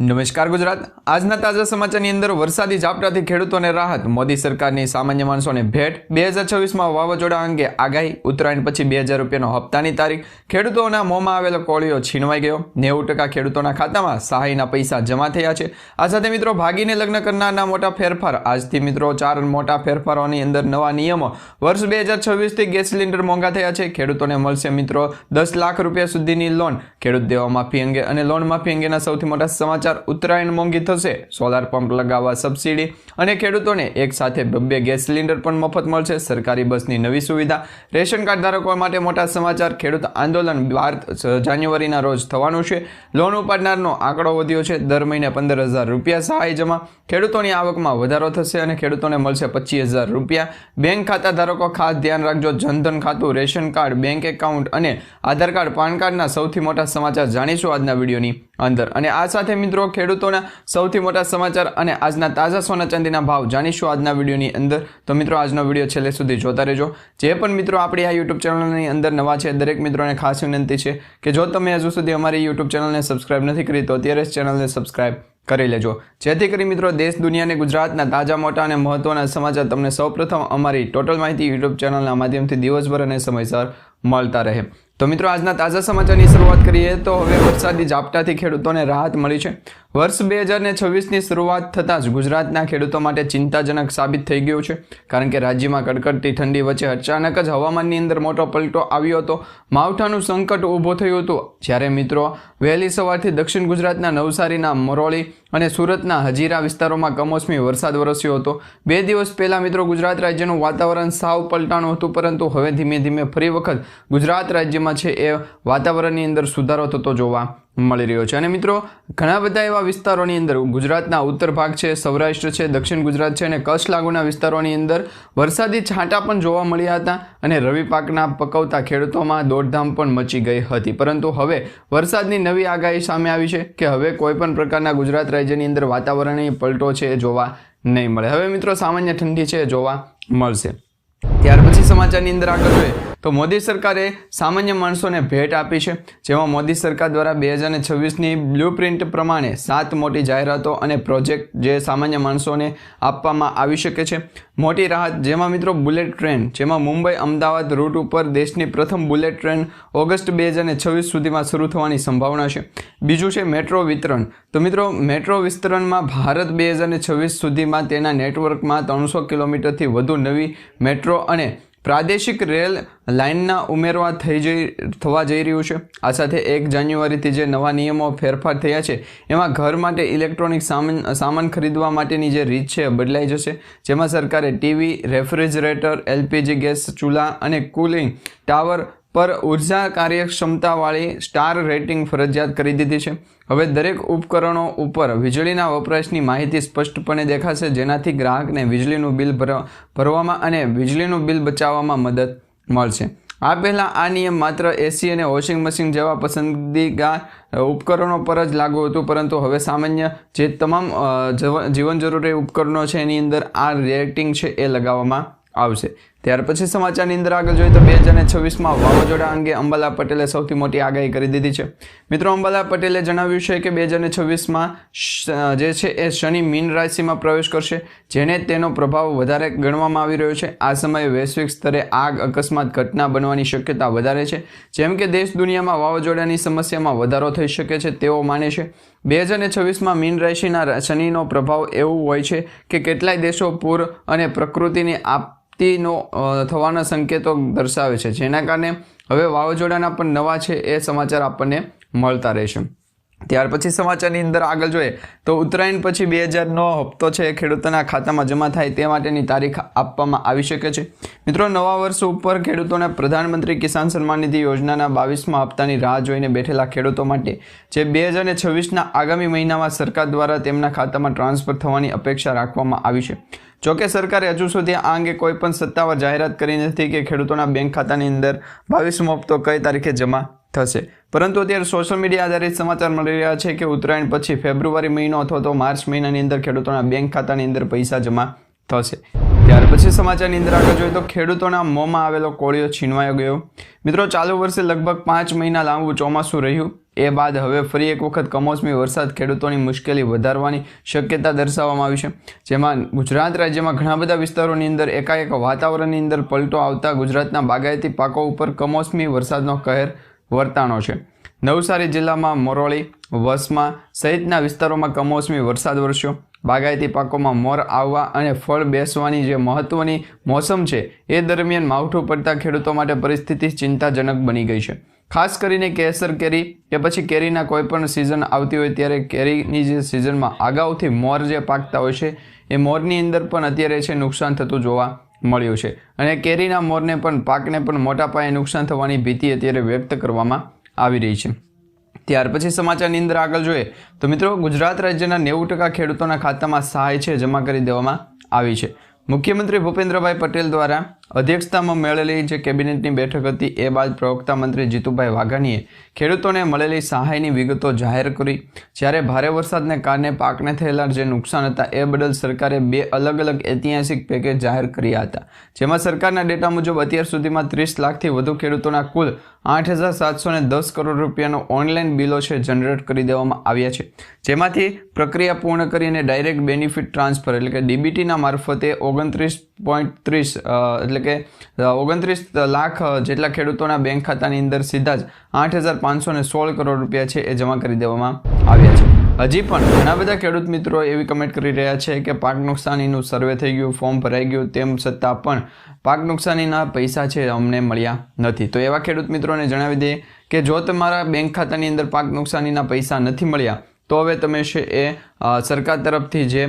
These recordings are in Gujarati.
નમસ્કાર ગુજરાત. આજના તાજા સમાચારની અંદર વરસાદી ઝાપટાથી ખેડૂતોને રાહત. મોદી સરકારની સામાન્ય માણસોને ભેટ. બે હજાર છવ્વીસમાં વાવાઝોડા અંગે આગાહી. ઉત્તરાયણ પછી બે હજાર રૂપિયાનો હપ્તાની તારીખ. ખેડૂતોના મોંમાં આવેલો કોળીઓ છીનવાઈ ગયો. નેવું ટકા ખેડૂતોના ખાતામાં સહાયના પૈસા જમા થયા છે. આ સાથે મિત્રો, ભાગીને લગ્ન કરનારના મોટા ફેરફાર. આજથી મિત્રો, ચાર મોટા ફેરફારોની અંદર નવા નિયમો. વર્ષ બે હજાર છવ્વીસથી ગેસ સિલિન્ડર મોંઘા થયા છે. ખેડૂતોને મળશે મિત્રો દસ લાખ રૂપિયા સુધીની લોન. ખેડૂત દેવા માફી અંગે અને લોન માફી અંગેના સૌથી મોટા સમાચાર ઉત્તરાયણ મોંઘી થશે. સોલાર પંપ લગાવવા સબસિડી અને ખેડૂતોને એક સાથે બબ્બે ગેસ સિલિન્ડર પણ મફત મળશે. સરકારી બસની નવી સુવિધા. રેશન કાર્ડ ધારકો માટે મોટા સમાચાર. ખેડૂત આંદોલન બાર જાન્યુઆરીના રોજ થવાનું છે. લોન ઉપાડનારનો આંકડો વધ્યો છે. દર મહિને પંદર હજાર રૂપિયા સહાય જમા. ખેડૂતોની આવકમાં વધારો થશે અને ખેડૂતોને મળશે પચીસ હજાર રૂપિયા. બેંક ખાતા ધારકો ખાસ ધ્યાન રાખજો. જનધન ખાતું, રેશન કાર્ડ, બેંક એકાઉન્ટ અને આધાર કાર્ડ, પાન કાર્ડના સૌથી મોટા સમાચાર જાણીશું આજના વિડીયોની અંદર. અને આ સાથે મિત્રો ખેડૂતોના સૌથી મોટા સમાચાર અને આજના તાજા સોના ચાંદીના ભાવ જાણીશું આજના વિડીયોની અંદર. તો મિત્રો, આજનો વીડિયો છેલ્લે સુધી જોતા રહેજો. જે પણ મિત્રો આપણી આ યુટ્યુબ ચેનલની અંદર નવા છે, દરેક મિત્રોને ખાસ વિનંતી છે કે જો તમે હજુ સુધી અમારી યુટ્યુબ ચેનલને સબસ્ક્રાઇબ નથી કરી, તો અત્યારે જ ચેનલને સબસ્ક્રાઇબ કરી લેજો. જેથી કરી મિત્રો, દેશ દુનિયાને ગુજરાતના તાજા, મોટા અને મહત્વના સમાચાર તમને સૌપ્રથમ અમારી ટોટલ માહિતી યુટ્યુબ ચેનલના માધ્યમથી દિવસભર અને સમયસર મળતા રહે. તો મિત્રો, આજના તાજા સમાચારની શરૂઆત કરીએ તો હવે વરસાદી ઝાપટાથી ખેડૂતોને રાહત મળી છે. વર્ષ બે હજાર ને છવ્વીસની શરૂઆત થતાં જ ગુજરાતના ખેડૂતો માટે ચિંતાજનક સાબિત થઈ ગયું છે. કારણ કે રાજ્યમાં કડકડતી ઠંડી વચ્ચે અચાનક જ હવામાનની અંદર મોટો પલટો આવ્યો હતો. માવઠાનું સંકટ ઊભો થયું હતું. જ્યારે મિત્રો, વહેલી સવારથી દક્ષિણ ગુજરાતના નવસારીના મરોળી અને સુરતના હજીરા વિસ્તારોમાં કમોસમી વરસાદ વરસ્યો હતો. બે દિવસ પહેલાં મિત્રો, ગુજરાત રાજ્યનું વાતાવરણ સાવ પલટાણું હતું, પરંતુ હવે ધીમે ધીમે ફરી વખત ગુજરાત રાજ્યમાં છે એ વાતાવરણની અંદર સુધારો થતો જોવા મળી રહ્યો છે. અને મિત્રો, ઘણા બધા એવા વિસ્તારોની અંદર ગુજરાતના ઉત્તર ભાગ છે, સૌરાષ્ટ્ર છે, દક્ષિણ ગુજરાત છે અને કચ્છ લાગુના વિસ્તારોની અંદર વરસાદી છાંટા પણ જોવા મળ્યા હતા અને રવિ પાકના પકવતા ખેડૂતોમાં દોડધામ પણ મચી ગઈ હતી. પરંતુ હવે વરસાદની નવી આગાહી સામે આવી છે કે હવે કોઈ પણ પ્રકારના ગુજરાત રાજ્યની અંદર વાતાવરણીય પલટો છે એ જોવા નહીં મળે. હવે મિત્રો, સામાન્ય ઠંડી છે જોવા મળશે. ત્યાર પછી સમાચારની અંદર આગળ જોઈએ તો મોદી સરકારે સામાન્ય માણસોને ભેટ આપી છે, જેમાં મોદી સરકાર દ્વારા બે હજાર છવ્વીસની બ્લુ પ્રિન્ટ પ્રમાણે સાત મોટી જાહેરાતો અને પ્રોજેક્ટ જે સામાન્ય માણસોને આપવામાં આવી શકે છે. મોટી રાહત, જેમાં મિત્રો બુલેટ ટ્રેન, જેમાં મુંબઈ, અમદાવાદ રૂટ ઉપર દેશની પ્રથમ બુલેટ ટ્રેન ઓગસ્ટ બે હજાર છવ્વીસ સુધીમાં શરૂ થવાની સંભાવના છે. બીજું છે મેટ્રો વિતરણ. તો મિત્રો, મેટ્રો વિસ્તરણમાં ભારત બે હજાર છવ્વીસ સુધીમાં તેના નેટવર્કમાં ત્રણસો કિલોમીટરથી વધુ નવી મેટ્રો અને પ્રાદેશિક રેલ લાઇનના ઉમેરવા થઈ જઈ, થવા જઈ રહ્યું છે. આ સાથે એક જાન્યુઆરીથી જે નવા નિયમો ફેરફાર થયા છે, એમાં ઘર માટે ઇલેક્ટ્રોનિક સામાન સામાન ખરીદવા માટેની જે રીત છે બદલાઈ જશે. જેમાં સરકારે ટીવી, રેફ્રિજરેટર, એલપીજી ગેસ, ચૂલા અને કુલિંગ ટાવર પર ઊર્જા કાર્યક્ષમતાવાળી સ્ટાર રેટિંગ ફરજિયાત કરી દીધી છે. હવે દરેક ઉપકરણો ઉપર વીજળીના વપરાશની માહિતી સ્પષ્ટપણે દેખાશે, જેનાથી ગ્રાહકને વીજળીનું બિલ ભરવા ભરવામાં અને વીજળીનું બિલ બચાવવામાં મદદ મળશે. આ પહેલાં આ નિયમ માત્ર એસી અને વોશિંગ મશીન જેવા પસંદગીગા ઉપકરણો પર જ લાગુ હતું, પરંતુ હવે સામાન્ય જે તમામ જીવન જરૂરી ઉપકરણો છે એની અંદર આ રેટિંગ છે એ લગાવવામાં આવશે. ત્યાર પછી સમાચારની અંદર આગળ જોઈએ તો બે હજાર છવ્વીસમાં વાવાઝોડા અંગે અંબાલા પટેલે સૌથી મોટી આગાહી કરી દીધી છે. મિત્રો, અંબાલા પટેલે જણાવ્યું છે કે બે હજાર છવ્વીસમાં જે છે એ શનિ મીન રાશિમાં પ્રવેશ કરશે, જેને તેનો પ્રભાવ વધારે ગણવામાં આવી રહ્યો છે. આ સમયે વૈશ્વિક સ્તરે આગ, અકસ્માત, ઘટના બનવાની શક્યતા વધારે છે. જેમ કે દેશ દુનિયામાં વાવાઝોડાની સમસ્યામાં વધારો થઈ શકે છે, તેઓ માને છે. બે હજાર છવ્વીસમાં મીન રાશિના શનિનો પ્રભાવ એવું હોય છે કે કેટલાય દેશો પૂર અને પ્રકૃતિની આપતીનો અ, થવાના સંકેતો દર્શાવે છે. જેના કારણે હવે વાવાઝોડાના પણ નવા છે એ સમાચાર આપણને મળતા રહેશે. ત્યાર પછી સમાચારની અંદર આગળ જોઈએ તો ઉત્તરાયણ પછી બે હજારનો હપ્તો છે ખેડૂતોના ખાતામાં જમા થાય તે માટેની તારીખ આપવામાં આવી શકે છે. મિત્રો નવા વર્ષ ઉપર ખેડૂતોને પ્રધાનમંત્રી કિસાન સન્માન નિધિ યોજનાના બાવીસમાં હપ્તાની રાહ જોઈને બેઠેલા ખેડૂતો માટે જે બે હજાર છવ્વીસના આગામી મહિનામાં સરકાર દ્વારા તેમના ખાતામાં ટ્રાન્સફર થવાની અપેક્ષા રાખવામાં આવી છે. જોકે સરકારે હજુ સુધી આ અંગે કોઈ પણ સત્તાવાર જાહેરાત કરી નથી કે ખેડૂતોના બેંક ખાતાની અંદર બાવીસમો હપ્તો કઈ તારીખે જમા થશે. પરંતુ અત્યારે સોશિયલ મીડિયા આધારિત સમાચાર મળી રહ્યા છે કે ઉત્તરાયણ પછી ફેબ્રુઆરી મહિનો અથવા તો માર્ચ મહિનાની અંદર ખેડૂતોના બેંક ખાતાની અંદર પૈસા જમા થશે. ત્યાર પછી સમાચારની અંદર આગળ જોઈએ તો ખેડૂતોના મોંમાં આવેલો કોળિયો છીનવાયો ગયો. મિત્રો, ચાલુ વર્ષે લગભગ પાંચ મહિના લાંબુ ચોમાસું રહ્યું. એ બાદ હવે ફરી એક વખત કમોસમી વરસાદ ખેડૂતોની મુશ્કેલી વધારવાની શક્યતા દર્શાવવામાં આવી છે. જેમાં ગુજરાત રાજ્યમાં ઘણા બધા વિસ્તારોની અંદર એકાએક વાતાવરણની અંદર પલટો આવતા ગુજરાતના બાગાયતી પાકો ઉપર કમોસમી વરસાદનો કહેર વર્તાણો છે. નવસારી જિલ્લામાં મોરોળી, વસમા સહિતના વિસ્તારોમાં કમોસમી વરસાદ વરસ્યો. બાગાયતી પાકોમાં મોર આવવા અને ફળ બેસવાની જે મહત્વની મોસમ છે, એ દરમિયાન માવઠું પડતા ખેડૂતો માટે પરિસ્થિતિ ચિંતાજનક બની ગઈ છે. ખાસ કરીને કેસર કેરી કે પછી કેરીના કોઈ પણ સિઝન આવતી હોય ત્યારે કેરીની જે સિઝનમાં અગાઉથી મોર જે પાકતા હોય છે, એ મોરની અંદર પણ અત્યારે છે નુકસાન થતું જોવા મળ્યું છે. અને કેરીના મોરને પણ, પાકને પણ મોટા પાયે નુકસાન થવાની ભીતિ અત્યારે વ્યક્ત કરવામાં આવી રહી છે. ત્યાર પછી સમાચારની અંદર આગળ જોઈએ, તો મિત્રો ગુજરાત રાજ્યના નેવું ટકા ખેડૂતોના ખાતામાં સહાય છે, જમા કરી દેવામાં આવી છે. મુખ્યમંત્રી ભૂપેન્દ્રભાઈ પટેલ દ્વારા અધ્યક્ષતામાં મળેલી જે કેબિનેટની બેઠક હતી, એ બાદ પ્રવક્તા મંત્રી જીતુભાઈ વાઘાણીએ ખેડૂતોને મળેલી સહાયની વિગતો જાહેર કરી. જ્યારે ભારે વરસાદને કારણે પાકને થયેલા જે નુકસાન હતા, એ બદલ સરકારે બે અલગ અલગ ઐતિહાસિક પેકેજ જાહેર કર્યા હતા. જેમાં સરકારના ડેટા મુજબ અત્યાર સુધીમાં ત્રીસ લાખથી વધુ ખેડૂતોના કુલ આઠ હજાર સાતસો ને દસ કરોડ રૂપિયાનો ઓનલાઈન બિલો છે, જનરેટ કરી દેવામાં આવ્યા છે. જેમાંથી પ્રક્રિયા પૂર્ણ કરીને ડાયરેક્ટ બેનિફિટ ટ્રાન્સફર એટલે કે ડીબીટીના મારફતે ઓગણત્રીસ પોઈન્ટ ત્રીસ એટલે કે ઓગણત્રીસ લાખ જેટલા ખેડૂતોના બેંક ખાતાની અંદર સીધા જ આઠ હજાર પાંચસો ને સોળ કરોડ રૂપિયા છે એ જમા કરી દેવામાં આવ્યા છે. હજી પણ ઘણા બધા ખેડૂત મિત્રો એવી કમેન્ટ કરી રહ્યા છે કે પાક નુકસાનીનું સર્વે થઈ ગયું ફોર્મ ભરાઈ ગયું, તેમ છતાં પણ પાક નુકસાનીના પૈસા છે અમને મળ્યા નથી. તો એવા ખેડૂત મિત્રોને જણાવી દઈએ કે જો તમારા બેંક ખાતાની અંદર પાક નુકસાનીના પૈસા નથી મળ્યા, તો હવે તમે છે એ સરકાર તરફથી જે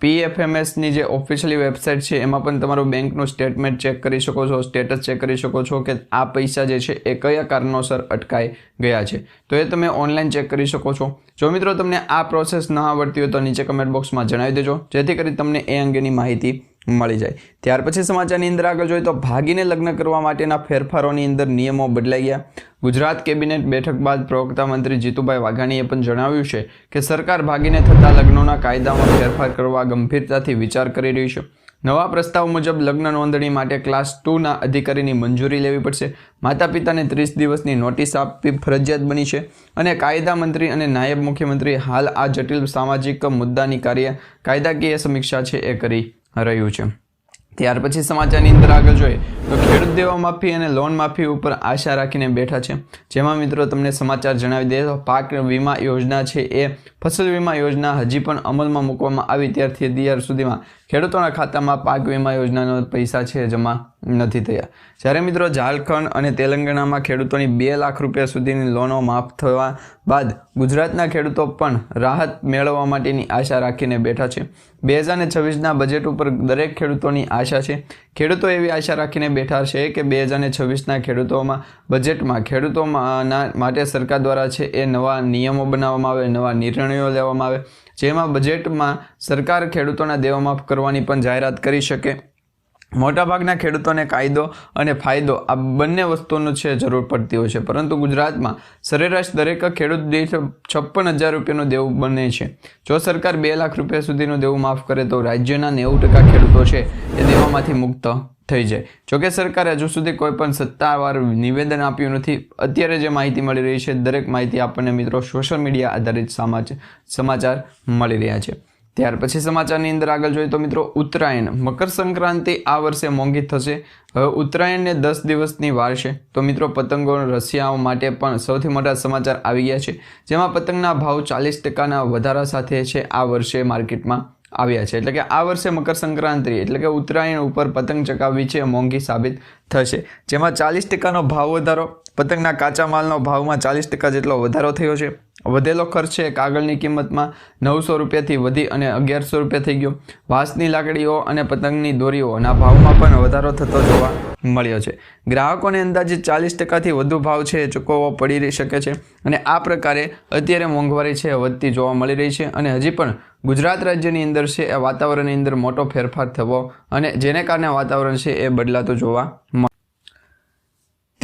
પીએફએમએસની જે ઓફિશિયલી વેબસાઇટ છે, એમાં પણ તમારું બેંકનું સ્ટેટમેન્ટ ચેક કરી શકો છો સ્ટેટસ ચેક કરી શકો છો કે આ પૈસા જે છે, એ કયા કારણોસર અટકાઈ ગયા છે. તો એ તમે ઓનલાઈન ચેક કરી શકો છો. જો મિત્રો તમને આ પ્રોસેસ ન આવડતી હોય તો નીચે કમેન્ટ બોક્સમાં જણાવી દેજો. જેથી કરી તમને એ અંગેની માહિતી મળી જાય. ત્યાર પછી સમાચારની અંદર આગળ જોઈએ તો ભાગીને લગ્ન કરવા માટેના ફેરફારોની અંદર નિયમો બદલાઈ ગયા. ગુજરાત કેબિનેટ બેઠક બાદ પ્રવક્તા મંત્રી જીતુભાઈ વાઘાણીએ પણ જણાવ્યું છે કે સરકાર ભાગીને થતા લગ્નોના કાયદામાં ફેરફાર કરવા ગંભીરતાથી વિચાર કરી રહી છે. નવા પ્રસ્તાવ મુજબ લગ્ન નોંધણી માટે ક્લાસ ટુના અધિકારીની મંજૂરી લેવી પડશે. માતા પિતાને ત્રીસ દિવસની નોટિસ આપવી ફરજિયાત બની છે અને કાયદા મંત્રી અને નાયબ મુખ્યમંત્રી હાલ આ જટિલ સામાજિક મુદ્દાની કાર્ય કાયદાકીય સમીક્ષા છે એ કરી રહ્યું છે. ત્યાર પછી સમાચારની અંદર આગળ જોઈએ તો ખેડૂત દેવા માફી અને લોન માફી ઉપર આશા રાખીને બેઠા છે. જેમાં મિત્રો તમને સમાચાર જણાવી દઈએ તો પાક વીમા યોજના છે એ ફસલ વીમા યોજના હજી પણ અમલમાં મૂકવામાં આવી. ત્યારથી અત્યાર સુધીમાં ખેડૂતોના ખાતામાં પાક વીમા યોજનાનો પૈસા છે, જમા નથી થયા. જ્યારે મિત્રો ઝારખંડ અને તેલંગાણામાં ખેડૂતોની બે લાખ રૂપિયા સુધીની લોનો માફ થવા બાદ ગુજરાતના ખેડૂતો પણ રાહત મેળવવા માટેની આશા રાખીને બેઠા છે. બે હજાર છવ્વીસના બજેટ ઉપર દરેક ખેડૂતોની આશા છે. ખેડૂતો એવી આશા રાખીને બેઠા છે કે બે હજાર છવ્વીસના ખેડૂતોમાં બજેટમાં ખેડૂતોના માટે સરકાર દ્વારા છે એ નવા નિયમો બનાવવામાં આવે, નવા નિર્ણયો લેવામાં આવે. જેમાં બજેટમાં સરકાર ખેડૂતોના દેવા માફ કરવાની પણ જાહેરાત કરી શકે. મોટાભાગના ખેડૂતોને કાયદો અને ફાયદો આ બંને વસ્તુનો છે જરૂર પડતી હોય છે. પરંતુ ગુજરાતમાં સરેરાશ દરેક ખેડૂત દીઠ છપ્પન હજાર રૂપિયાનું દેવું બને છે. જો સરકાર બે લાખ રૂપિયા સુધીનું દેવું માફ કરે તો રાજ્યના નેવું ટકા ખેડૂતો છે એ દેવામાંથી મુક્ત થઈ જાય. જોકે સરકારે હજુ સુધી કોઈ પણ સત્તાવાર નિવેદન આપ્યું નથી. અત્યારે જે માહિતી મળી રહી છે, દરેક માહિતી આપણને મિત્રો સોશિયલ મીડિયા આધારિત સમાચાર મળી રહ્યા છે. ત્યાર પછી સમાચારની અંદર આગળ જોઈએ તો મિત્રો ઉત્તરાયણ, મકર સંક્રાંતિ આ વર્ષે મોંઘી થશે. હવે ઉત્તરાયણને દસ દિવસની વાર છે. તો મિત્રો પતંગો, રસિયાઓ માટે પણ સૌથી મોટા સમાચાર આવી ગયા છે. જેમાં પતંગના ભાવ ચાલીસ ટકાના વધારા સાથે છે આ વર્ષે માર્કેટમાં. આવ્યા છે. એટલે કે આ વર્ષે મકર સંક્રાંતિ એટલે કે ઉત્તરાયણ ઉપર પતંગ ચકાવવી છે, મોંઘી સાબિત થશે. જેમાં ચાલીસ ટકાનો ભાવ વધારો, પતંગના કાચા માલનો ભાવમાં ચાલીસ ટકા જેટલો વધારો થયો છે. વધેલો ખર્ચ છે કાગળની કિંમતમાં નવસો રૂપિયાથી વધી અને અગિયારસો રૂપિયા થઈ ગયો. વાંસની લાકડીઓ અને પતંગની દોરીઓના ભાવમાં પણ વધારો થતો જોવા મળ્યો છે. ગ્રાહકોને અંદાજે ચાલીસ ટકાથી વધુ ભાવ છે ચૂકવવો પડી રહી શકે છે અને આ પ્રકારે અત્યારે મોંઘવારી છે વધતી જોવા મળી રહી છે અને હજી પણ ગુજરાત રાજ્યની અંદર છે એ વાતાવરણની અંદર મોટો ફેરફાર થવો અને જેને કારણે વાતાવરણ છે એ બદલાતું જોવા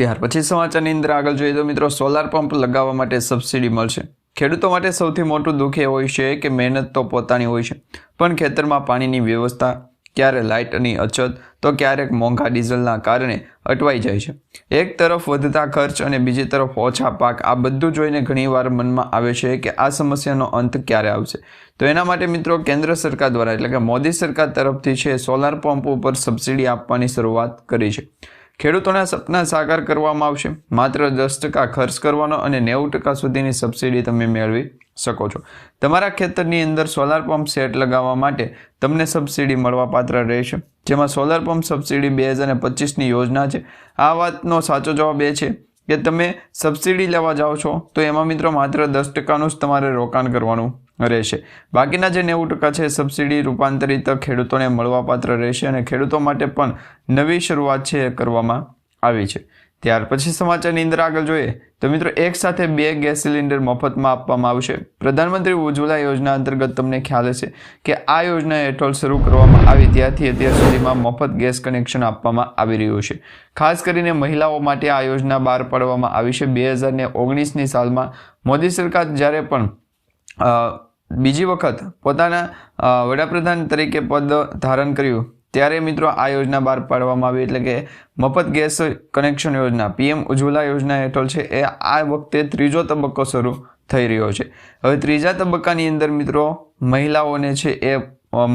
ત્યાર પછી સમાચારની અંદર આગળ જોઈએ તો મિત્રો સોલાર પંપ લગાવવા માટે સબસિડી મળશે. ખેડૂતો માટે સૌથી મોટું દુઃખ એ હોય છે કે મહેનત તો પોતાની હોય છે, પણ ખેતરમાં પાણીની વ્યવસ્થા ક્યારે લાઇટની અછત, તો ક્યારેક મોંઘા ડીઝલના કારણે અટવાઈ જાય છે. એક તરફ વધતા ખર્ચ અને બીજી તરફ ઓછા પાક, આ બધું જોઈને ઘણીવાર મનમાં આવે છે કે આ સમસ્યાનો અંત ક્યારે આવશે. તો એના માટે મિત્રો કેન્દ્ર સરકાર દ્વારા, એટલે કે મોદી સરકાર તરફથી છે સોલાર પંપ ઉપર સબસિડી આપવાની શરૂઆત કરી છે. ખેડૂતોના સપના સાકાર કરવામાં આવશે. માત્ર દસ ટકા ખર્ચ કરવાનો અને નેવું ટકા સુધીની સબસિડી તમે મેળવી શકો છો. તમારા ખેતરની અંદર સોલાર પંપ સેટ લગાવવા માટે તમને સબસિડી મળવાપાત્ર રહેશે. જેમાં સોલાર પંપ સબસિડી બે હજાર પચીસની યોજના છે. આ વાતનો સાચો જવાબ એ છે કે તમે સબસિડી લેવા જાઓ છો તો એમાં મિત્રો માત્ર દસ ટકાનું જ તમારે રોકાણ કરવાનું રહેશે. બાકીના જે નેવું ટકા છે, સબસિડી રૂપાંતરિત ખેડૂતોને મળવાપાત્ર રહેશે અને ખેડૂતો માટે પણ નવી શરૂઆત છે એ કરવામાં આવી છે. ત્યાર પછી સમાચારની અંદર આગળ જોઈએ, તો મિત્રો એક સાથે બે ગેસ સિલિન્ડર મફતમાં આપવામાં આવશે. પ્રધાનમંત્રી ઉજ્જવલા યોજના અંતર્ગત તમને ખ્યાલ હશે કે આ યોજના હેઠળ શરૂ કરવામાં આવી ત્યારથી અત્યાર સુધીમાં મફત ગેસ કનેક્શન આપવામાં આવી રહ્યું છે. ખાસ કરીને મહિલાઓ માટે આ યોજના બહાર પાડવામાં આવી છે. બે હજાર ઓગણીસની સાલમાં મોદી સરકાર જ્યારે પણ બીજી વખત પોતાના વડાપ્રધાન તરીકે પદ ધારણ કર્યું, ત્યારે મિત્રો આ યોજના બહાર પાડવામાં આવી એટલે કે મફત ગેસ કનેક્શન યોજના, પીએમ ઉજ્જવલા યોજના હેઠળ છે, એ આ વખતે ત્રીજો તબક્કો શરૂ થઈ રહ્યો છે. હવે ત્રીજા તબક્કાની અંદર મિત્રો મહિલાઓને છે એ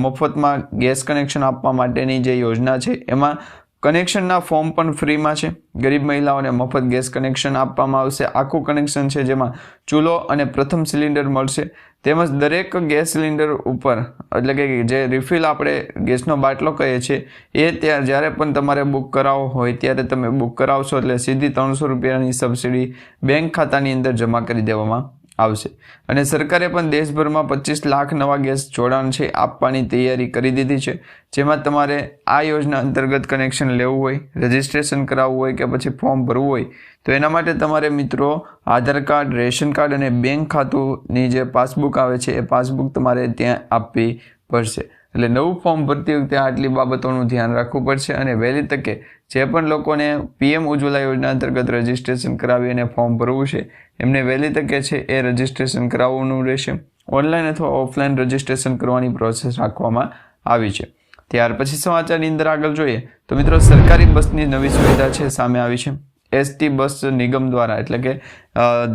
મફતમાં ગેસ કનેક્શન આપવા માટેની જે યોજના છે, એમાં કનેક્શનના ફોર્મ પણ ફ્રીમાં છે. ગરીબ મહિલાઓને મફત ગેસ કનેક્શન આપવામાં આવશે. આખું કનેક્શન છે જેમાં ચૂલો અને પ્રથમ સિલિન્ડર મળશે. તેમજ દરેક ગેસ સિલિન્ડર ઉપર, એટલે કે જે રિફિલ આપણે ગેસનો બાટલો કહીએ છીએ, એ ત્યાં જ્યારે પણ તમારે બુક કરાવવો હોય, ત્યારે તમે બુક કરાવશો એટલે સીધી ત્રણસો રૂપિયાની સબસિડી બેંક ખાતાની અંદર જમા કરી દેવામાં આવશે. અને સરકારે પણ દેશભરમાં પચીસ લાખ નવા ગેસ જોડાણ છે આપવાની તૈયારી કરી દીધી છે. જેમાં તમારે આ યોજના અંતર્ગત કનેક્શન લેવું હોય, રજિસ્ટ્રેશન કરાવવું હોય કે પછી ફોર્મ ભરવું હોય, તો એના માટે તમારે મિત્રો આધાર કાર્ડ, રેશન કાર્ડ અને બેંક ખાતુંની જે પાસબુક આવે છે, એ પાસબુક તમારે ત્યાં આપવી પડશે. એટલે નવું ફોર્મ ભરતી વખતે આટલી બાબતોનું ધ્યાન રાખવું પડશે અને વહેલી તકે જે પણ લોકોને પીએમ ઉજ્જવલા યોજના અંતર્ગત રજિસ્ટ્રેશન કરાવી અને ફોર્મ ભરવું છે એમને વહેલી તકે છે એ રજિસ્ટ્રેશન કરાવવાનું રહેશે. ઓનલાઈન અથવા ઓફલાઈન રજિસ્ટ્રેશન કરવાની પ્રોસેસ રાખવામાં આવી છે. ત્યાર પછી સમાચારની અંદર આગળ જોઈએ તો મિત્રો સરકારી બસની નવી સુવિધા છે, સામે આવી છે. એસટી બસ નિગમ દ્વારા એટલે કે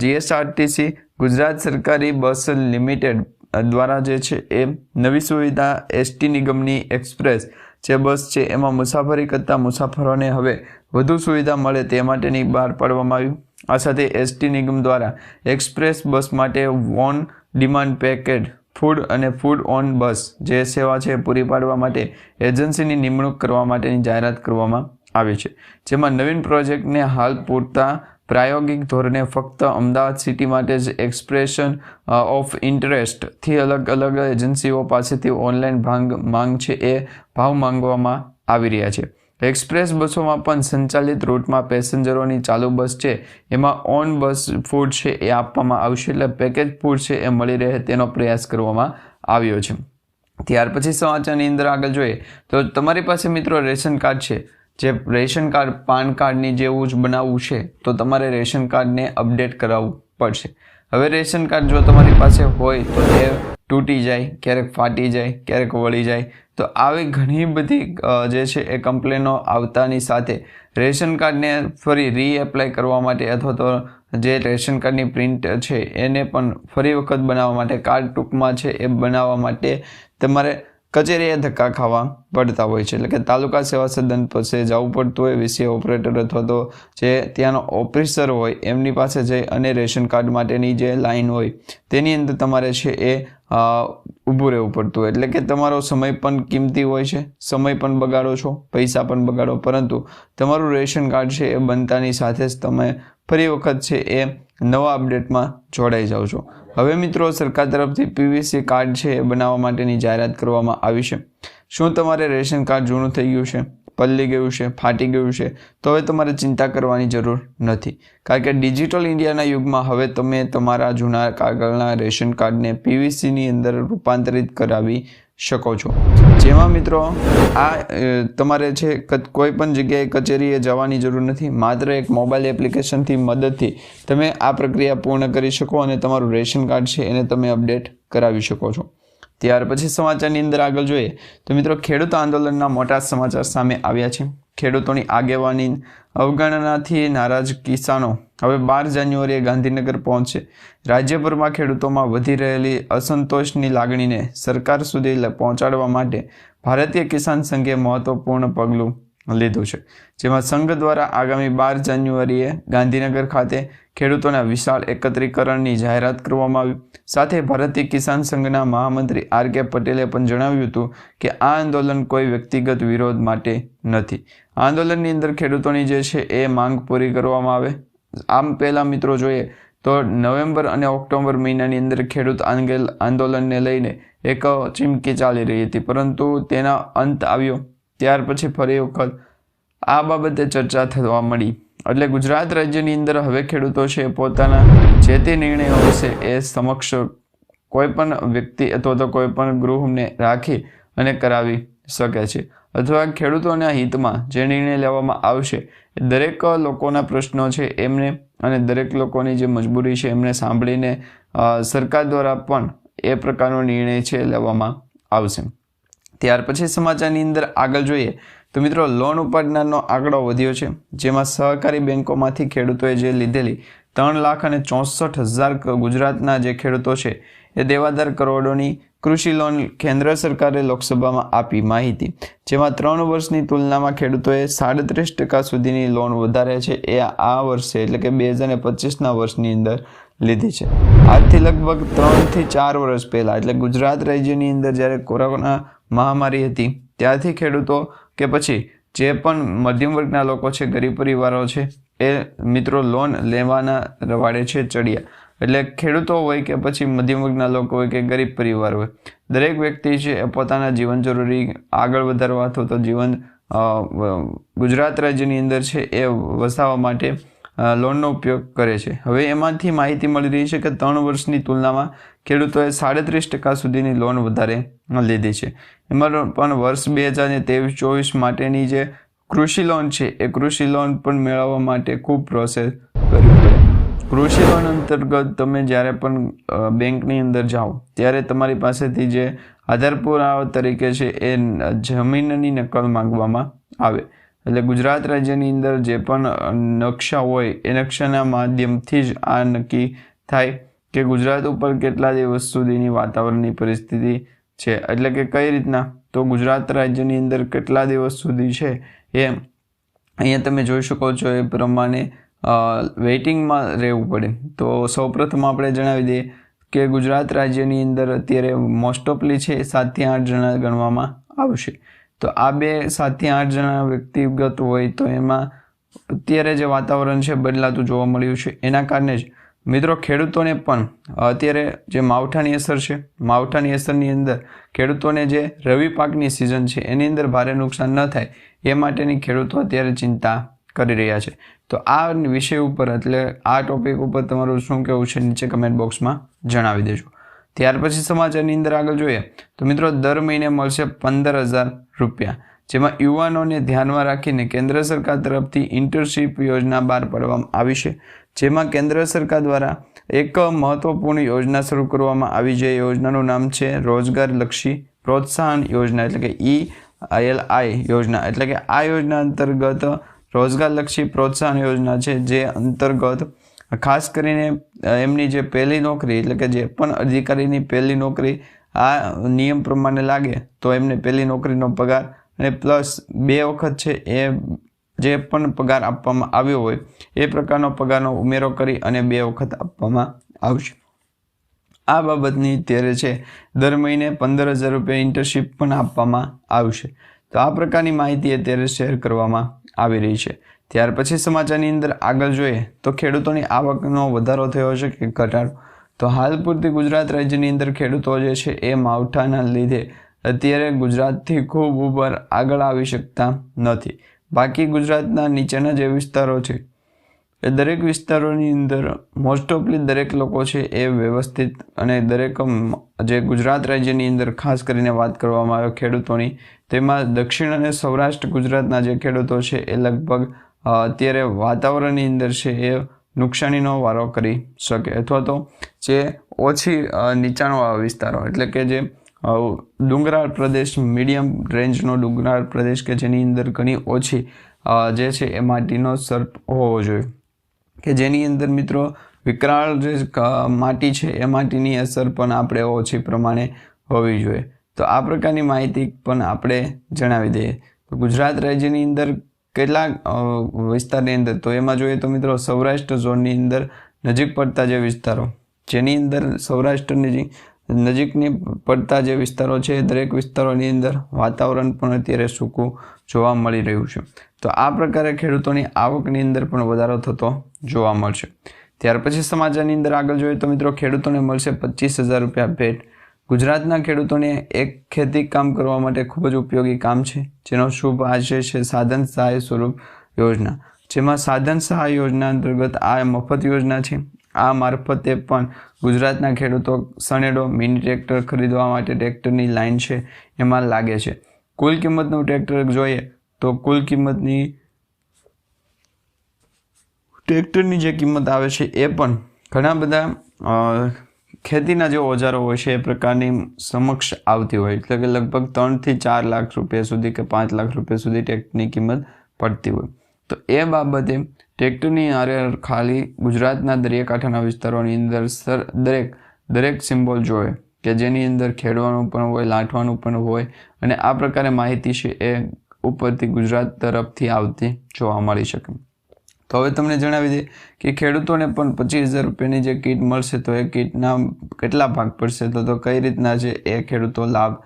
જીએસઆરટીસી ગુજરાત સરકારી બસ લિમિટેડ દ્વારા જે છે એ નવી સુવિધા એસટી નિગમની એક્સપ્રેસ જે બસ છે એમાં મુસાફરી કરતા મુસાફરોને હવે વધુ સુવિધા મળે તે માટેની બહાર પાડવામાં આવ્યું. આ સાથે એસટી નિગમ દ્વારા એક્સપ્રેસ બસ માટે વોન ડિમાન્ડ પેકેટ, ફૂડ અને ફૂડ ઓન બસ જે સેવા છે પૂરી પાડવા માટે એજન્સીની નિમણૂક કરવા માટેની જાહેરાત કરવામાં આવી છે. જેમાં નવીન પ્રોજેક્ટને હાલ પૂરતા પ્રાયોગિક ધોરણે ફક્ત અમદાવાદ સિટી માટે જ એક્સપ્રેશન ઓફ ઇન્ટરેસ્ટથી અલગ અલગ એજન્સીઓ પાસેથી ઓનલાઈન ભાંગ, માંગ છે એ ભાવ માંગવામાં આવી રહ્યા છે. એક્સપ્રેસ બસોમાં પણ સંચાલિત રૂટમાં પેસેન્જરોની ચાલુ બસ છે. એમાં ઓન બસ ફૂડ છે એ આપવામાં આવશે એટલે પેકેજ ફૂડ છે એ મળી રહે તેનો પ્રયાસ કરવામાં આવ્યો છે. ત્યાર પછી સમાચારની અંદર આગળ જોઈએ તો તમારી પાસે મિત્રો રેશન કાર્ડ છે. જે રેશન કાર્ડ, પાન કાર્ડની જેવું જ બનાવવું છે તો તમારે રેશન કાર્ડને અપડેટ કરાવવું પડશે. હવે રેશન કાર્ડ જો તમારી પાસે હોય તો એ તૂટી જાય, ક્યારેક ફાટી જાય, ક્યારેક વળી જાય. તો આવી ઘણી બધી જે છે એ કમ્પ્લેનો આવતાની સાથે રેશન કાર્ડને ફરી રીએપ્લાય કરવા માટે અથવા તો જે રેશન કાર્ડની પ્રિન્ટ છે એને પણ ફરી વખત બનાવવા માટે, કાર્ડ ટૂંકમાં છે એ બનાવવા માટે તમારે કચેરીએ ધક્કા ખાવા પડતા હોય છે. એટલે કે તાલુકા સેવા સદન પાસે જવું પડતું હોય વીસી ઓપરેટર અથવા તો જે ત્યાંનો ઓફિસર હોય, એમની પાસે જઈ અને રેશન કાર્ડ માટેની જે લાઈન હોય, તેની અંદર તમારે છે એ ઊભું રહેવું પડતું હોય. એટલે કે તમારો સમય પણ કિંમતી હોય છે. સમય પણ બગાડો છો, પૈસા પણ બગાડો, પરંતુ તમારું રેશન કાર્ડ છે એ બનતાની સાથે જ તમે ફરી વખત છે એ નવા અપડેટમાં જોડાઈ જાઓ છો. હવે મિત્રો, સરકાર તરફથી પીવીસી કાર્ડ છે એ બનાવવા માટેની જાહેરાત કરવામાં આવી છે. શું તમારે રેશન કાર્ડ જૂનું થઈ ગયું છે? પલ્લી ગયું છે? ફાટી ગયું છે? તો હવે તમારે ચિંતા કરવાની જરૂર નથી. કારણ કે ડિજિટલ ઇન્ડિયાના યુગમાં હવે તમે તમારા જૂના કાગળના રેશન કાર્ડને પીવીસીની અંદર રૂપાંતરિત કરાવી શકો છો. જેમાં મિત્રો, આ તમારે છે કોઈ પણ જગ્યાએ કચેરીએ જવાની જરૂર નથી. માત્ર એક મોબાઈલ એપ્લિકેશનથી મદદથી તમે આ પ્રક્રિયા પૂર્ણ કરી શકો અને તમારું રેશન કાર્ડ છે એને તમે અપડેટ કરાવી શકો છો. ત્યાર પછી સમાચારની અંદર આગળ જોઈએ. તો મિત્રો, ખેડૂત આંદોલનના મોટા સમાચાર સામે આવ્યા છે. ખેડૂતોની આગેવાની અવગણનાથી નારાજ કિસાનો. હવે બાર જાન્યુઆરીએ ગાંધીનગર પહોંચશે રાજ્યભરમાં ખેડૂતોમાં વધી રહેલી અસંતોષની લાગણીને સરકાર સુધી પહોંચાડવા માટે ભારતીય કિસાન સંઘે મહત્વપૂર્ણ પગલું લીધું છે. જેમાં સંઘ દ્વારા આગામી બાર જાન્યુઆરીએ ગાંધીનગર ખાતે ખેડૂતોના વિશાળ એકત્રીકરણની જાહેરાત કરવામાં આવી. સાથે ભારતીય કિસાન સંઘના મહામંત્રી આર કે પટેલે પણ જણાવ્યું હતું કે આ આંદોલન કોઈ વ્યક્તિગત વિરોધ માટે નથી. આંદોલનની અંદર ખેડૂતોની જે છે એ માંગ પૂરી કરવામાં આવે. આમ પહેલાં મિત્રો જોઈએ તો નવેમ્બર અને ઓક્ટોબર મહિનાની અંદર ખેડૂત આંદોલનને લઈને એક ચીમકી ચાલી રહી હતી. પરંતુ તેના અંત આવ્યો. ત્યાર પછી ફરી વખત આ બાબતે ચર્ચા થવા મળી. એટલે ગુજરાત રાજ્યની અંદર હવે ખેડૂતો છે પોતાના જે તે નિર્ણયો હશે એ સમક્ષ કોઈપણ વ્યક્તિ અથવા તો કોઈ પણ ગૃહને રાખી અને કરાવી શકે છે. અથવા ખેડૂતોના હિતમાં જે નિર્ણય લેવામાં આવશે દરેક લોકોના પ્રશ્નો છે એમને અને દરેક લોકોની જે મજબૂરી છે એમને સાંભળીને સરકાર દ્વારા પણ એ પ્રકારનો નિર્ણય છે લેવામાં આવશે. ત્યાર પછી સમાચારની અંદર આગળ જોઈએ તો મિત્રો લોન ઉપાડનારનો આંકડો વધ્યો છે, જેમાં સહકારી બેંકોમાંથી ખેડૂતોએ જે લીધેલી ત્રણ લાખ અને ચોસઠ હજાર ગુજરાતના જે ખેડૂતો છે, એ દેવાદાર કરોડોની કૃષિ લોન કેન્દ્ર સરકારે લોકસભામાં આપી માહિતી, જેમાં ત્રણ વર્ષની તુલનામાં ખેડૂતોએ સાડત્રીસ ટકા સુધીની લોન વધારે છે, એ આ વર્ષે એટલે કે બે હજાર પચીસના વર્ષની અંદર લીધી છે. આજથી લગભગ ત્રણથી ચાર વર્ષ પહેલાં એટલે ગુજરાત રાજ્યની અંદર જ્યારે કોરોના મહામારી હતી. ત્યારથી ખેડૂતો કે પછી જે પણ મધ્યમ વર્ગના લોકો છે, ગરીબ પરિવારો છે, એ મિત્રો લોન લેવાના રવાડે છે ચડિયા. એટલે ખેડૂતો હોય કે પછી મધ્યમ વર્ગના લોકો હોય કે ગરીબ પરિવાર હોય, દરેક વ્યક્તિ છે એ પોતાના જીવન જરૂરી આગળ વધારવા અથવા તો જીવન ગુજરાત રાજ્યની અંદર છે એ વસાવવા માટે લોનનો ઉપયોગ કરે છે. હવે એમાંથી માહિતી મળી રહી છે કે ત્રણ વર્ષની તુલનામાં ખેડૂતોએ સાડત્રીસ ટકા સુધીની લોન વધારે લીધી છે. એમાં પણ વર્ષ બે હજાર ત્રેવીસ ચોવીસ માટેની જે કૃષિ લોન છે, એ કૃષિ લોન પણ મેળવવા માટે ખૂબ પ્રોસેસ કરવી પડે કૃષિ લોન અંતર્ગત તમે જ્યારે પણ બેંકની અંદર જાઓ, ત્યારે તમારી પાસેથી જે આધાર પુરાવા તરીકે છે, એ જમીનની નકલ માંગવામાં આવે. એટલે ગુજરાત રાજ્યની અંદર જે પણ નકશા હોય, એ નકશાના માધ્યમથી જ આ નક્કી થાય કે ગુજરાત ઉપર કેટલા દિવસ સુધીની વાતાવરણની પરિસ્થિતિ છે. એટલે કે કઈ રીતના? તો ગુજરાત રાજ્યની અંદર કેટલા દિવસ સુધી છે એ અહીંયા તમે જોઈ શકો છો એ પ્રમાણે વેઇટિંગમાં રહેવું પડે. તો સૌપ્રથમ આપણે જણાવી દઈએ કે ગુજરાત રાજ્યની અંદર અત્યારે મોસ્ટ ઓફલી છે સાતથી આઠ જણા ગણવામાં આવશે. તો આ બે સાતથી આઠ જણા વ્યક્તિગત હોય તો એમાં અત્યારે જે વાતાવરણ છે બદલાતું જોવા મળ્યું છે, એના કારણે જ. મિત્રો, ખેડૂતોને પણ અત્યારે જે માવઠાની અસર છે, માવઠાની અસરની અંદર ખેડૂતોને જે રવિ પાકની સિઝન છે, એની અંદર ભારે નુકસાન ન થાય, એ માટેની ખેડૂતો અત્યારે ચિંતા કરી રહ્યા છે. તો આ વિષય ઉપર, એટલે આ ટોપિક ઉપર તમારું શું કહેવું છે, નીચે કમેન્ટ બોક્સમાં જણાવી દેજો. ત્યાર પછી સમાચારની અંદર આગળ જોઈએ તો મિત્રો દર મહિને મળશે પંદર હજાર રૂપિયા, જેમાં યુવાનોને ધ્યાનમાં રાખીને કેન્દ્ર સરકાર તરફથી ઇન્ટર્નશીપ યોજના બહાર પાડવામાં આવી છે. જેમાં કેન્દ્ર સરકાર દ્વારા એક મહત્વપૂર્ણ યોજના શરૂ કરવામાં આવી છે. યોજનાનું નામ છે રોજગાર લક્ષી પ્રોત્સાહન યોજના એટલે કે ઈ એલ આઈ યોજના. એટલે કે આ યોજના અંતર્ગત રોજગારલક્ષી પ્રોત્સાહન યોજના છે, જે અંતર્ગત ખાસ કરીને એમની જે પહેલી નોકરી, એટલે કે જે પણ અધિકારીની પહેલી નોકરી, આ નિયમ પ્રમાણે લાગે, તો એમને પહેલી નોકરીનો પગાર અને પ્લસ બે વખત છે એ જે પણ પગાર આપવામાં આવ્યો હોય, એ પ્રકારનો પગારનો ઉમેરો કરી અને બે વખત આપવામાં આવશે. આ બાબતની અત્યારે છે, દર મહિને પંદર હજાર રૂપિયા ઇન્ટર્નશીપ પણ આપવામાં આવશે. તો આ પ્રકારની માહિતી અત્યારે શેર કરવામાં આવી રહી છે. ત્યાર પછી સમાચારની અંદર આગળ જોઈએ તો ખેડૂતોની આવકનો વધારો થયો છે કે ઘટાડો તો હાલ પૂરતી ગુજરાત રાજ્યની અંદર ખેડૂતો જે છે એ માવઠાના લીધે અત્યારે ગુજરાતથી ખૂબ ઉપર આગળ આવી શકતા નથી. બાકી ગુજરાતના નીચેના જે વિસ્તારો છે એ દરેક વિસ્તારોની અંદર મોસ્ટ ઓફલી દરેક લોકો છે એ વ્યવસ્થિત અને દરેક જે ગુજરાત રાજ્યની અંદર ખાસ કરીને વાત કરવામાં આવે ખેડૂતોની, તેમાં દક્ષિણ અને સૌરાષ્ટ્ર ગુજરાતના જે ખેડૂતો છે એ લગભગ અત્યારે વાતાવરણની અંદર છે એ નુકસાનીનો વારો કરી શકે. અથવા તો જે ઓછી નીચાણવાળા વિસ્તારો, એટલે કે જે ડુંગરાળ પ્રદેશ, મીડિયમ રેન્જનો ડુંગરાળ પ્રદેશ કે જેની અંદર ઘણી ઓછી જે છે એ માટીનો સર્પ હોવો જોઈએ. કે જેની અંદર મિત્રો વિકરાળ જે માટી છે એ માટીની અસર પણ આપણે ઓછી પ્રમાણે હોવી જોઈએ. તો આ પ્રકારની માહિતી પણ આપણે જણાવી દઈએ. તો ગુજરાત રાજ્યની અંદર કેટલાક વિસ્તારની અંદર? તો એમાં જોઈએ તો મિત્રો સૌરાષ્ટ્ર ઝોનની અંદર નજીક પડતા જે વિસ્તારો, જેની અંદર સૌરાષ્ટ્રની નજીકની પડતા જે વિસ્તારો છે દરેક વિસ્તારોની અંદર વાતાવરણ પણ અત્યારે સૂકું જોવા મળી રહ્યું છે. તો આ પ્રકારે ખેડૂતોની આવકની અંદર પણ વધારો થતો જોવા મળશે. ત્યાર પછી સમાચારની અંદર આગળ જોઈએ તો મિત્રો ખેડૂતોને મળશે પચીસ હજાર રૂપિયા ભેટ. ગુજરાતના ખેડૂતોને એક ખેતી કામ કરવા માટે ખૂબ જ ઉપયોગી કામ છે, જેનો શુભ આશય છે સાધન સહાય સ્વરૂપ યોજના. જેમાં સાધન સહાય યોજના અંતર્ગત આ મફત યોજના છે. આ મારફતે પણ ગુજરાતના ખેડૂતો સનેડો મિની ટ્રેક્ટર ખરીદવા માટે ટ્રેક્ટરની લાઈન છે, એમાં લાગે છે. કુલ કિંમતનું ટ્રેક્ટર જોઈએ તો કુલ કિંમતની ટ્રેક્ટરની જે કિંમત આવે છે એ પણ ઘણા બધા ખેતીના જે ઓજારો હોય છે, એ પ્રકારની સમક્ષ આવતી હોય. એટલે કે લગભગ ત્રણથી ચાર લાખ રૂપિયા સુધી કે પાંચ લાખ રૂપિયા સુધી ટ્રેક્ટરની કિંમત પડતી હોય. તો એ બાબતે ટ્રેક્ટરની આરે ખાલી ગુજરાતના દરિયાકાંઠાના વિસ્તારોની અંદર સર, દરેક દરેક સિમ્બોલ જોઈએ કે જેની અંદર ખેડવાનું પણ હોય લાંટવાનું પણ હોય અને આ પ્રકારે માહિતી છે એ ઉપરથી ગુજરાત તરફથી આવતી જોવા મળી શકે. તો હવે તમને જણાવી દઈએ કે ખેડૂતોને પણ પચીસ હજાર રૂપિયાની જે કીટ મળશે તો એ કીટના કેટલા ભાગ પડશે? તો તો કઈ રીતના છે એ ખેડૂતો લાભ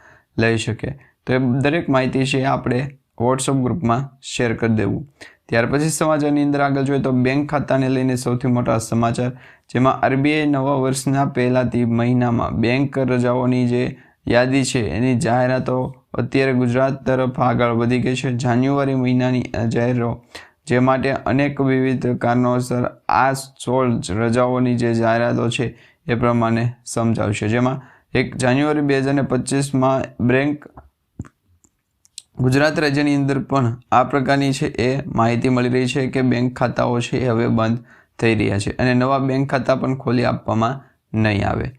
લઈ શકે? તો એ દરેક માહિતી છે આપણે વોટ્સઅપ ગ્રુપમાં શેર કરી દેવું. ત્યાર પછી સમાચારની અંદર આગળ જોઈએ તો બેંક ખાતાને લઈને સૌથી મોટા સમાચાર, જેમાં આરબીઆઈ નવા વર્ષના પહેલાંથી મહિનામાં બેંક રજાઓની જે યાદી છે એની જાહેરાતો અત્યારે ગુજરાત તરફ આગળ વધી ગઈ છે. જાન્યુઆરી મહિનાની જાહેરો જે માટે અનેક વિવિધ કારણોસર આ સોળ રજાઓની જે જાહેરાતો છે એ પ્રમાણે સમજાવશે. જેમાં એક જાન્યુઆરી બે હજાર પચીસમાં બ્રેન્ક ગુજરાત રાજ્યની અંદર પણ આ પ્રકારની છે એ માહિતી મળી રહી છે કે બેંક ખાતાઓ છે એ હવે બંધ થઈ રહ્યા છે અને નવા બેંક ખાતા પણ ખોલી આપવામાં નહીં આવે.